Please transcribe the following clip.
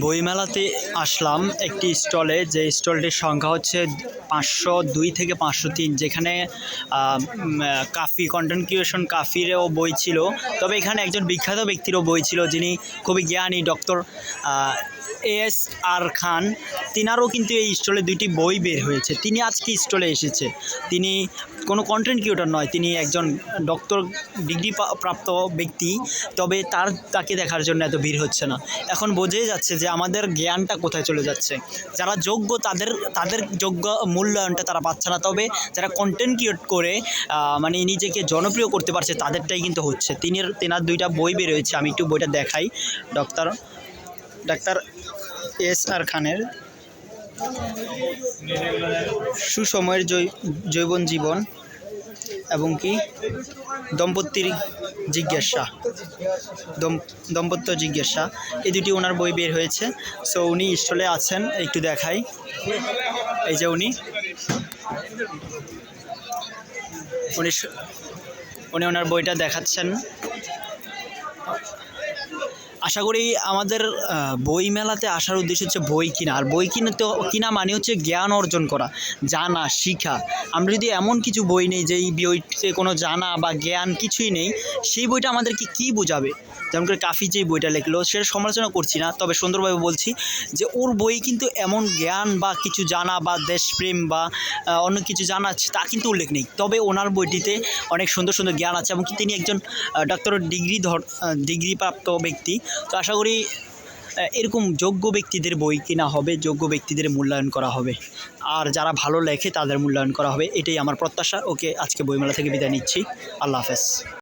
বইমেলাতে আসলাম একটি স্টলে। যে স্টলটির সংখ্যা হচ্ছে পাঁচশো দুই থেকে পাঁচশো তিন, যেখানে কাফি কন্টেন্ট ক্রিয়েশন কাফিরও বই ছিল। তবে এখানে একজন বিখ্যাত ব্যক্তিরও বই ছিল যিনি খুবই জ্ঞানী ডক্টর এস আর খান। তিনারও কিন্তু এই স্টলে দুইটি বই বের হয়েছে। তিনি আজকে স্টলে এসেছে। তিনি কোনো কন্টেন্ট ক্রিয়েটর নয়, তিনি একজন ডক্টর, ডিগ্রি প্রাপ্ত ব্যক্তি। তবে তার, তাকে দেখার জন্য এত ভিড় হচ্ছে না। এখন বোঝাই যাচ্ছে যে আমাদের জ্ঞানটা কোথায় চলে যাচ্ছে। যারা যোগ্য তাদের তাদের যোগ্য মূল্যায়নটা তারা পাচ্ছে না। তবে যারা কন্টেন্ট ক্রিয়েট করে মানে নিজেকে জনপ্রিয় করতে পারছে, তাদেরটাই কিন্তু হচ্ছে। তিনি তেনার দুইটা বই বেরোয়েছে, আমি একটু বইটা দেখাই। ডক্টর ডাক্তার এস আর খানের। সুসময়ের জৈবন জীবন। এবং কি? দম্পতির জিজ্ঞাসা। দম- দম্পত্য জিজ্ঞাসা। এই দুটি ওনার বই বের হয়েছে। সো উনি স্টলে আছেন, একটু দেখাই। এই যে উনি। উনি উনি ওনার বইটা দেখাচ্ছেন। আশা করি আমাদের বই মেলাতে আসার উদ্দেশ্য হচ্ছে বই কিনা। আর বই কিনে তো, কিনা মানে হচ্ছে জ্ঞান অর্জন করা, জানা, শিখা। আমরা যদি এমন কিছু বই নেই যে এই বইতে কোনো জানা বা জ্ঞান কিছুই নেই, সেই বইটা আমাদেরকে কী বোঝাবে? যেমন করে কাফি যে বইটা লিখলো, সেটা সমালোচনা করছি না, তবে সুন্দরভাবে বলছি যে ওর বই কিন্তু এমন জ্ঞান বা কিছু জানা বা দেশপ্রেম বা অন্য কিছু জানা আছে, তা কিন্তু উল্লেখ নেই। তবে ওনার বইটিতে অনেক সুন্দর সুন্দর জ্ঞান আছে এবং তিনি একজন ডক্টরের ডিগ্রি ধর ডিগ্রিপ্রাপ্ত ব্যক্তি। তো আশা করি এরকম যোগ্য ব্যক্তিদের বই কেনা হবে, যোগ্য ব্যক্তিদের মূল্যায়ন করা হবে। আর যারা ভালো লেখে তাদের মূল্যায়ন করা হবে, এটাই আমার প্রত্যাশা। ওকে আজকে বইমেলা থেকে বিদায় নিচ্ছি। আল্লাহ হাফেজ।